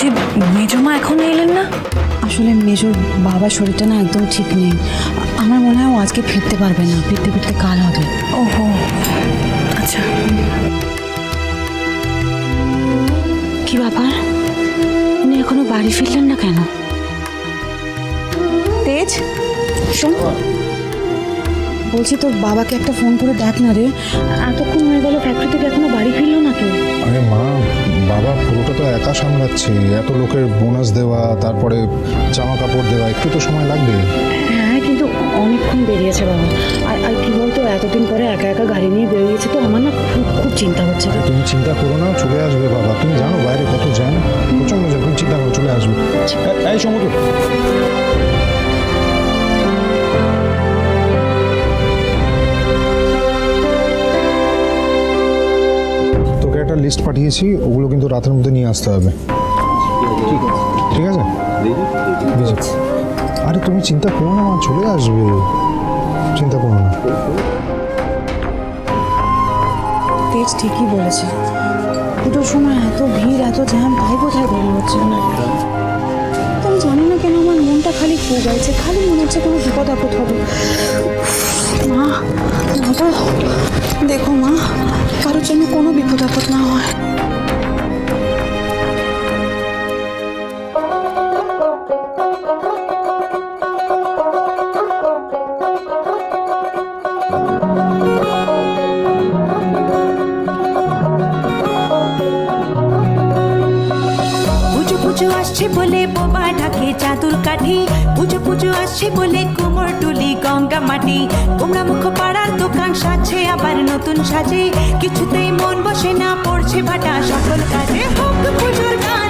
বলছি মেজমা এখনও এলেন না? আসলে মেজোর বাবার শরীরটা না একদম ঠিক নেই। আমার মনে হয় ও আজকে ফিরতে পারবে না। ফিরতে ফিরতে কাল হবে। ওহো আচ্ছা। কি ব্যাপার? উনি এখনও বাড়ি ফিরলেন না কেন? তেজ শোন। বলছি তোর বাবাকে একটা ফোন করে দেখ না রে। এতক্ষণ হয়ে গেল ফ্যাক্টরি থেকে এখনও বাড়ি ফিরলো না কেউ? আরে সামলাচ্ছে? এত লোকের বোনাস দেওয়া তারপরে জামা কাপড় দেওয়া একটু তো সময় লাগবে। হ্যাঁ কিন্তু অনেকক্ষণ বেরিয়েছে বাবা। আর আর কি বলতো এতদিন পরে একা একা গাড়ি নিয়ে বেরিয়েছে তো আমার না খুব খুব চিন্তা হচ্ছে। তুমি চিন্তা করো না চলে আসবে বাবা। তুমি জানো বাইরে কত জ্যাম প্রচণ্ড জ্যাম। তুমি চিন্তা করো চলে আসবে। এই সমুদ্র। একটা লিস্ট পাঠিয়েছি, ওগুলো কিন্তু রাতের মধ্যে নিয়ে আসতে হবে। ঠিক আছে? আরে, তুমি চিন্তা করো না চলে আসবে। চিন্তা করো না। তেজ ঠিকই বলেছে। দুটোর সময় এত ভিড়, এত জ্যাম, তাই কোথায় বেরিয়ে হচ্ছে না। আমি জানি না কেন আমার মনটা খালি খুব গাইছে খালি মনে হচ্ছে কোনো বিপদ আপদ হবে। মা দেখো মা, কারোর জন্য কোনো বিপদ আপদ না। আসছে বলে বোবা ঢাকে চাদুর কাঠি। পুজো পুজো আসছে বলে কোমর টুলি গঙ্গা মাটি। কুমড়া মুখ পাড়ার দোকান সাজছে আবার নতুন সাজে। কিছুতেই মন বসে না, পড়ছে বাটা সকল কাজে। হোক পুজোর গান।